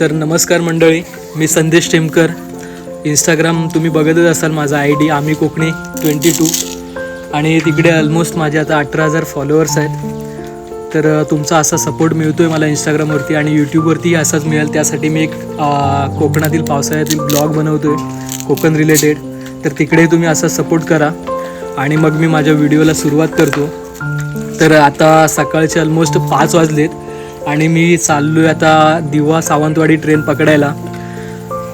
तर नमस्कार मंडळी मी संदेश टेमकर. इंस्टाग्राम तुम्ही बघतच असाल माझा आय डी आम्ही कोकणी ट्वेंटी टू आणि तिकडे ऑलमोस्ट माझे आता अठरा हजार फॉलोअर्स आहेत. तर तुमचा असा सपोर्ट मिळतो आहे मला इंस्टाग्रामवरती आणि यूट्यूबवरतीही असाच मिळेल. त्यासाठी मी एक कोकणातील पावसाळ्यातील ब्लॉग बनवतो आहे कोकण रिलेटेड तर तिकडे तुम्ही असा सपोर्ट करा. आणि मग मी माझ्या व्हिडिओला सुरुवात करतो. तर आता सकाळचे ऑलमोस्ट पाच वाजलेत. आणि मी चाललो आहे आता दिवा सावंतवाडी ट्रेन पकडायला.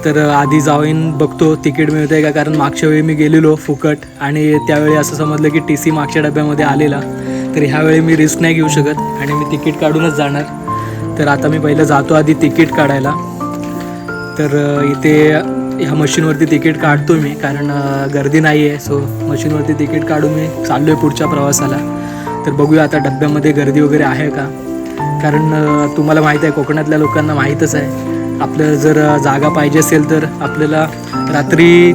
तर आधी जाऊन बघतो तिकीट मिळतं आहे का? कारण मागच्या वेळी मी गेलेलो फुकट आणि त्यावेळी असं समजलं की टी सी मागच्या डब्यामध्ये आलेला. तर ह्यावेळी मी रिस्क नाही घेऊ शकत आणि मी तिकीट काढूनच जाणार. तर आता मी पहिलं जातो आधी तिकीट काढायला. तर इथे ह्या मशीनवरती तिकीट काढतो मी कारण गर्दी नाही आहे सो मशीनवरती तिकीट काढून मी चाललो आहे पुढच्या प्रवासाला. तर बघूया आता डब्यामध्ये गर्दी वगैरे आहे का? कारण तुम्हाला माहीत आहे कोकणातल्या लोकांना माहीतच आहे. आपल्याला जर जागा पाहिजे असेल तर आपल्याला रात्री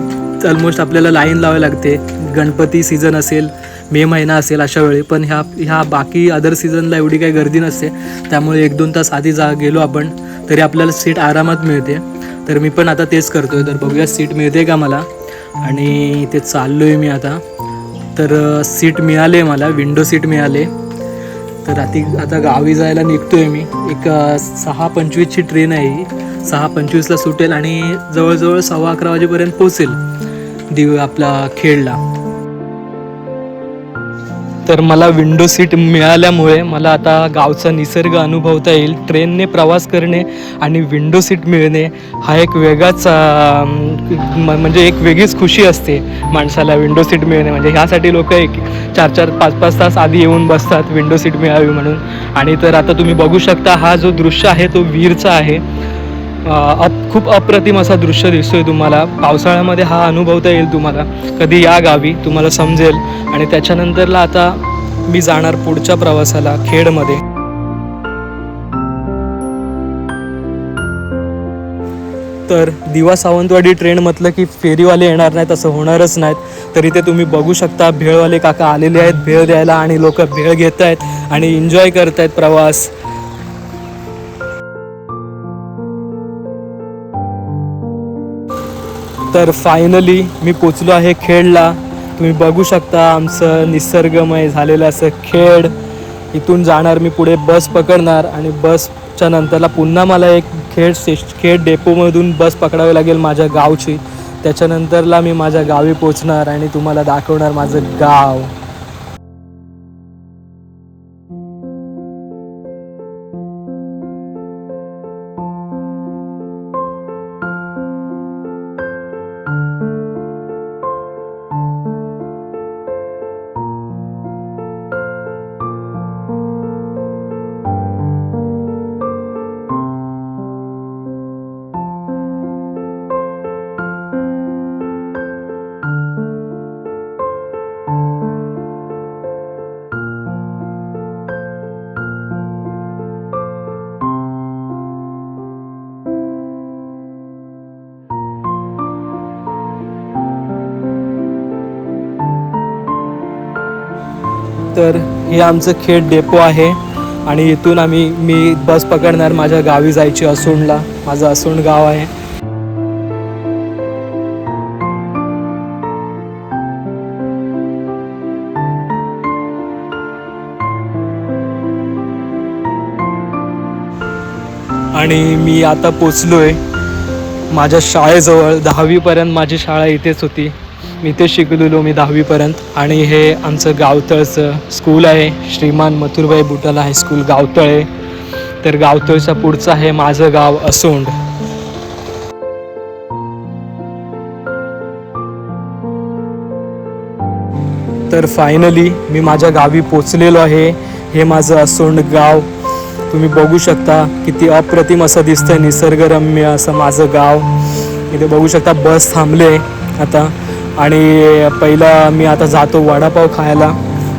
ऑलमोस्ट आपल्याला लाईन लावावी लागते. गणपती सीझन असेल मे महिना असेल अशा वेळी. पण ह्या ह्या बाकी अदर सीझनला एवढी काही गर्दी नसते. त्यामुळे एक दोन तास आधी जा गेलो आपण तरी आपल्याला सीट आरामात मिळते. तर मी पण आता तेच करतो आहे तर बघूया सीट मिळते का मला? आणि ते चाललो आहे मी आता. तर सीट मिळाले मला विंडो सीट मिळाले. तर आती आता गावी जायला निघतोय मी. एक सहा पंचवीसची ट्रेन आहे ही. सहा पंचवीसला सुटेल आणि जवळजवळ सव्वा अकरा वाजेपर्यंत पोचेल दिव आपला खेडला तर मला विंडो सीट मिळाल्यामुळे मला आता गावचा निसर्ग अनुभवता येईल. ट्रेनने प्रवास करणे आणि विंडो सीट मिळणे हा एक वेगळाच म- म्हणजे एक वेगळीच खुशी असते माणसाला विंडो सीट मिळणे. म्हणजे ह्यासाठी लोक एक चार चार पाच पाच तास आधी येऊन बसतात विंडो सीट मिळावी म्हणून. आणि तर आता तुम्ही बघू शकता हा जो दृश्य आहे तो वीरचा आहे. खूप अप्रतिम असा दृश्य दिसतोय तुम्हाला. पावसाळ्यामध्ये हा अनुभवता येईल तुम्हाला. कधी या गावी तुम्हाला समजेल. आणि त्याच्यानंतरला आता मी जाणार पुढच्या प्रवासाला खेडमध्ये. तर दिवा सावंतवाडी ट्रेन म्हटलं की फेरीवाले येणार नाहीत असं होणारच नाहीत. तर इथे तुम्ही बघू शकता भेळवाले काका आलेले आहेत भेळ द्यायला आणि लोक भेळ घेत आहेत आणि एन्जॉय करत आहेत प्रवास. तर फायनली मी पोचलो आहे खेडला. तुम्ही बघू शकता आमचं निसर्गमय झालेलं असं खेड. इथून जाणार मी पुढे बस पकडणार आणि बसच्या नंतरला पुन्हा मला एक खेड स्टेश खेड डेपोमधून बस पकडावी लागेल माझ्या गावची. त्याच्यानंतरला मी माझ्या गावी पोचणार आणि तुम्हाला दाखवणार माझं गाव. तर हे आमचं खेड डेपो आहे आणि इथून आम्ही मी बस पकडणार माझ्या गावी जायची असूणला माझं असूण गाव आहे. आणि मी आता पोचलोय. माझ्या शाळेजवळ दहावीपर्यंत माझी शाळा इथेच होती. मी ते शिकलेलो मी दहावीपर्यंत. आणि हे आमचं गावतळचं स्कूल आहे. Shriman Mathurbai Butala high school Gavtale. तर गावतळच्या पुढचं आहे माझं गाव असोंड. तर फायनली मी माझ्या गावी पोचलेलो आहे. हे माझं असोंड गाव. तुम्ही बघू शकता किती अप्रतिम असं दिसतंय निसर्गरम्य असं माझं गाव. इथे बघू शकता बस थांबले. आता आणि पहिला मी आता जातो वडापाव खायला.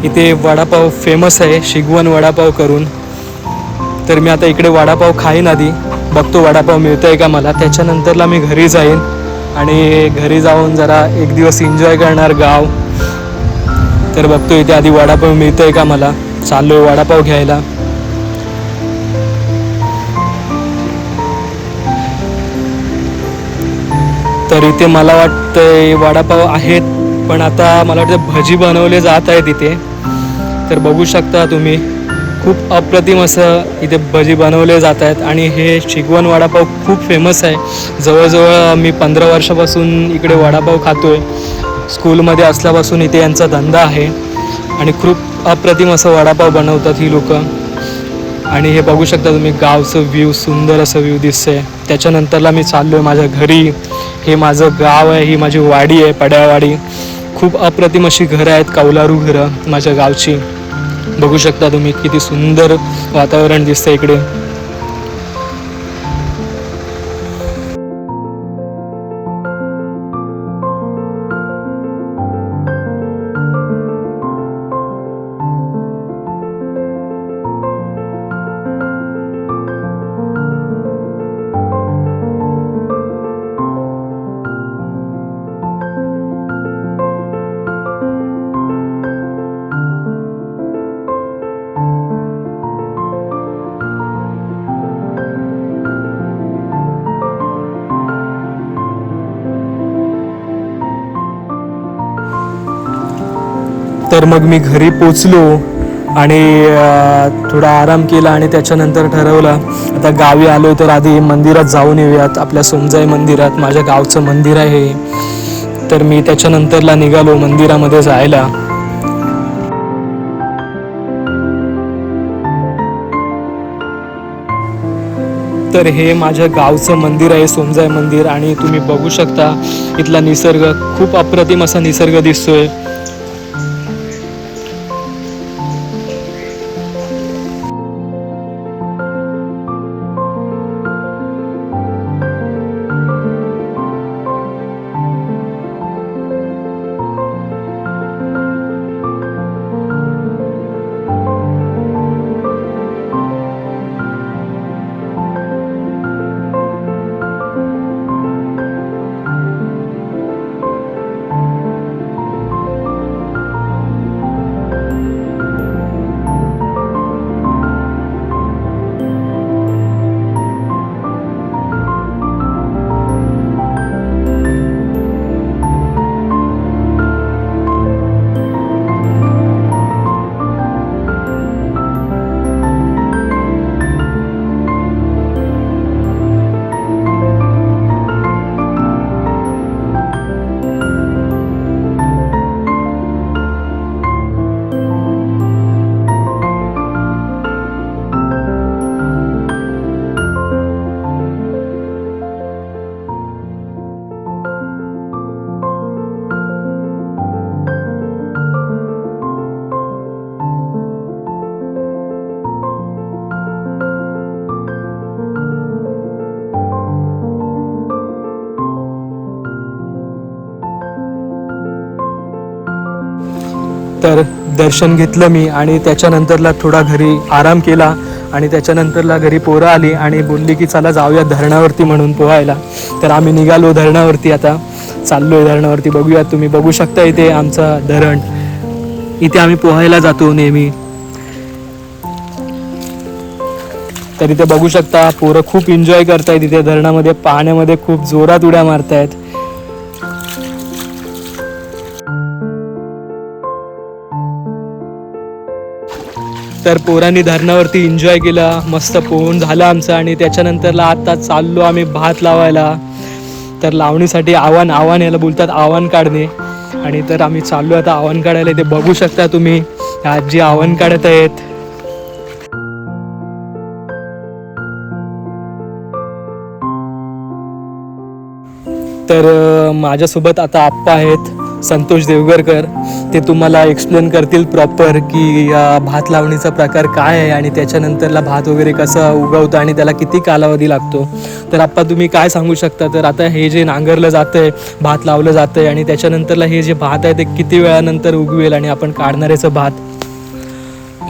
इथे वडापाव फेमस आहे शिगवण वडापाव करून. तर मी आता इकडे वडापाव खाईन आधी. बघतो वडापाव मिळतोय का मला. त्याच्यानंतरला मी घरी जाईन. आणि घरी जाऊन जरा एक दिवस एन्जॉय करणार गाव. तर बघतो इथे आधी वडापाव मिळतोय का मला. चाललो आहे वडापाव घ्यायला. तर इथे मला वाटतं वडापाव आहेत पण आता मला वाटतं भजी बनवले जात आहेत इथे. तर बघू शकता तुम्ही खूप अप्रतिम असं इथे भजी बनवले जात आहेत. आणि हे शिगवण वडापाव खूप फेमस आहे. जवळजवळ मी पंधरा वर्षापासून इकडे वडापाव खातो आहे स्कूलमध्ये असल्यापासून इथे यांचा धंदा आहे. आणि खूप अप्रतिम असं वडापाव बनवतात ही लोकं. आणि हे बघू शकता तुम्ही गावचं व्ह्यू सुंदर असं व्ह्यू दिसतंय. त्याच्यानंतरला मी चाललो आहे माझ्या घरी. हे माझं गाव आहे ही माझी वाडी आहे पड्यावाडी. खूप अप्रतिम अशी घरं आहेत कौलारू घरं माझ्या गावची. बघू शकता तुम्ही किती सुंदर वातावरण दिसतंय इकडे. तर मग मी घरी पोचलो आणि थोडा आराम केला आणि त्याच्यानंतर ठरवलं आता गावी आलो तर आधी मंदिरात जाऊन येऊयात आपल्या सोमजाई मंदिरात माझ्या गावचं मंदिर आहे. तर मी त्याच्यानंतरला निघालो मंदिरामध्ये जायला. तर हे माझ्या गावचं मंदिर आहे सोमजाई मंदिर आणि तुम्ही बघू शकता इथला निसर्ग खूप अप्रतिम असा निसर्ग दिसतोय. तर दर्शन घेतलं मी आणि त्याच्यानंतरला थोडा घरी आराम केला आणि त्याच्यानंतरला घरी पोरं आली आणि बोलली की चला जाऊया धरणावरती म्हणून पोहायला. तर आम्ही निघालो धरणावरती. आता चाललो आहे धरणावरती. बघूया तुम्ही बघू शकता इथे आमचं धरण. इथे आम्ही पोहायला जातो नेहमी. तर इथे बघू शकता पोरं खूप एन्जॉय करतायत इथे. धरणामध्ये पाण्यामध्ये खूप जोरात उड्या मारतायत. तर पोरांनी धरणावरती एन्जॉय केला. मस्त पोहून झालं आमचं आणि त्याच्यानंतरला आता चाललो आम्ही भात लावायला. तर लावणीसाठी आव्हान आव्हान याला बोलतात आव्हान काढणे. आणि तर आम्ही चाललो आता आव्हान काढायला. ते बघू शकता तुम्ही आजी आव्हान काढत आहेत. तर माझ्यासोबत आता आप्पा आहेत. संतोष देवगरकर ते तुम्हाला एक्सप्लेन करतील प्रॉपर की भात लावणीचा प्रकार काय आहे आणि त्याच्यानंतरला भात वगैरे कसा उगवतं आणि त्याला किती कालावधी लागतो. तर आप्पा तुम्ही काय सांगू शकता? तर आता हे जे नांगरलं जातं आहे भात लावलं जातं आहे आणि त्याच्यानंतरला हे जे भात आहे ते किती वेळानंतर उगवेल आणि आपण काढणाऱ्याचं भात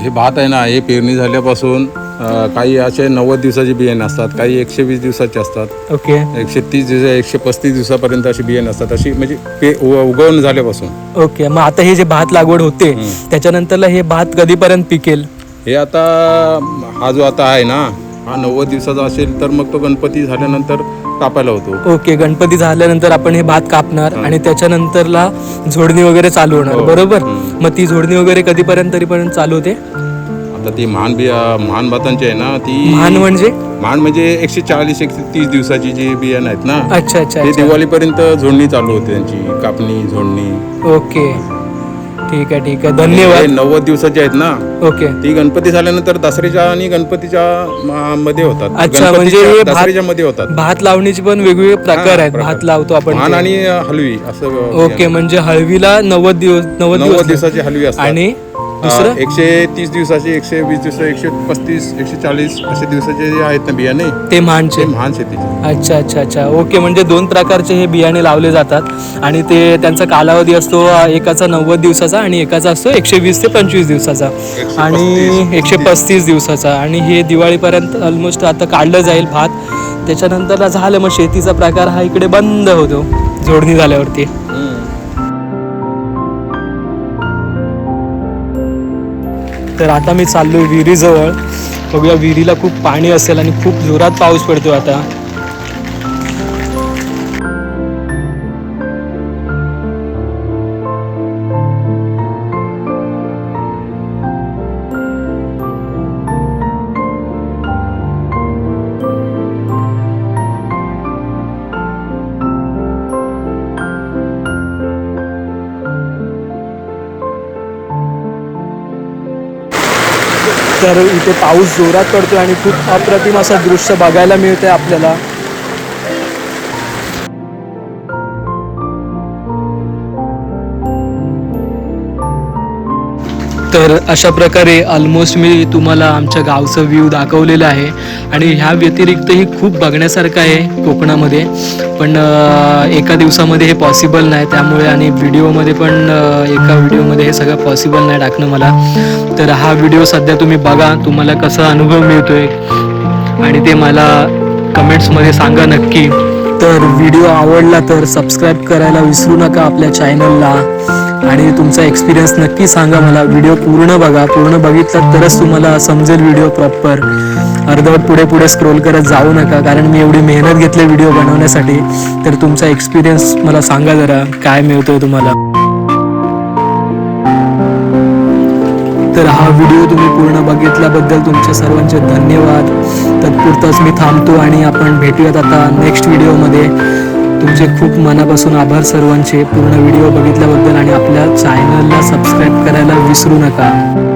हे भात आहे ना हे पेरणी झाल्यापासून अ, काही असे नव्वद दिवसाचे बियाणे असतात काही एकशे वीस दिवसाचे असतात. ओके. एकशे तीस दिवस एकशे पस्तीस दिवसापर्यंत अशी बियाणे असतात. अशी म्हणजे पे उ- उगवण झाल्यापासून. ओके मग आता हे जे भात लागवड होते त्याच्यानंतरला हे भात कधीपर्यंत पिकेल? हे आता हा जो आता आहे ना हा नव्वद दिवसाचा असेल तर मग तो गणपती झाल्यानंतर कापायला होतो. ओके गणपती झाल्यानंतर आपण हे भात कापणार आणि त्याच्यानंतरला झोडणी वगैरे चालू होणार हो. बरोबर. मग ती झोडणी वगैरे कधीपर्यंत तरीपर्यंत चालू होते? आता ती महान बी महान भातांची आहे ना ती महान म्हणजे? महान म्हणजे एकशे चाळीस एकशे तीस दिवसाची जी बियाणं आहेत ना अच्छा अच्छा ते दिवाळीपर्यंत झोडणी चालू होते त्यांची कापणी झोडणी. ओके. ठीक आहे ठीक आहे. धन्यवाद. नव्वद दिवसाचे आहेत ना? ओके. ती गणपती झाल्यानंतर दसऱ्याच्या आणि गणपतीच्या मा- मध्ये होतात. अच्छा, म्हणजे गणपतीच्या- भात- दसऱ्याच्या मध्ये होतात. भात लावणीचे पण वेगवेगळे प्रकार आहेत. भात लावतो आपण. आणि हलवी असं ओके म्हणजे हळवीला नव्वद दिवस नव्वद नव्वद दिवस दिवसाची हलवी असतात. आणि दुसरं? एकशे तीस दिवसाची एकशे वीस दिवस एकशे पस्तीस एकशे चाळीस असे दिवसाचे जे आहेत ना बियाणे ते महानचे महान शेतीचे. अच्छा अच्छा अच्छा. ओके म्हणजे दोन प्रकारचे हे बियाणे लावले जातात आणि ते त्यांचा कालावधी असतो एकाचा नव्वद दिवसाचा आणि एकाचा असतो एकशे वीस ते पंचवीस दिवसाचा. आणि. एकशे पस्तीस दिवसाचा. आणि हे दिवाळीपर्यंत ऑलमोस्ट आता काढलं जाईल भात. त्याच्यानंतर झालं मग शेतीचा प्रकार हा इकडे बंद होतो. जोडणी झाल्यावरती. तर आता मी चाललो विहिरीजवळ. बघूया विहिरीला खूप पाणी असेल आणि खूप जोरात पाऊस पडतो आता. तर इथे पाऊस जोरात पडतोय आणि खूप अप्रतिम असं दृश्य बघायला मिळतंय आपल्याला. तर अशा प्रकारे ऑलमोस्ट मी तुम्हाला आमच्या गावचं व्ह्यू दाखवलेलं आहे. आणि ह्या व्यतिरिक्तही खूप बघण्यासारखं आहे कोकणामध्ये. पण एका दिवसामध्ये हे पॉसिबल नाही. त्यामुळे आणि व्हिडिओमध्ये पण एका व्हिडिओमध्ये हे सगळं पॉसिबल नाही टाकणं मला. तर हा व्हिडिओ सध्या तुम्ही बघा. तुम्हाला कसा अनुभव मिळतो आहे आणि ते मला कमेंट्समध्ये सांगा नक्की. तर व्हिडिओ आवडला तर सबस्क्राईब करायला विसरू नका आपल्या चॅनलला आणि तुमचा एक्सपिरियन्स नक्की सांगा मला. व्हिडिओ पूर्ण बघा. पूर्ण बघितला तरच तुम्हाला समजेल व्हिडिओ प्रॉपर अर्धवट पुढे पुढे स्क्रोल करत जाऊ नका. कारण मी एवढी मेहनत घेतली व्हिडिओ बनवण्यासाठी. तर तुमचा एक्सपिरियन्स मला सांगा जरा. काय मिळतोय तुम्हाला? तर हा व्हिडिओ तुम्ही पूर्ण बघितल्याबद्दल तुमच्या सर्वांचे धन्यवाद. तत्पुरताच मी थांबतो आणि आपण भेटूयात आता नेक्स्ट व्हिडिओमध्ये तुमचे खूप मनापासून आभार सर्वांचे. पूर्ण व्हिडिओ बघितल्याबद्दल आणि आपल्या चॅनलला सबस्क्राईब करायला विसरू नका.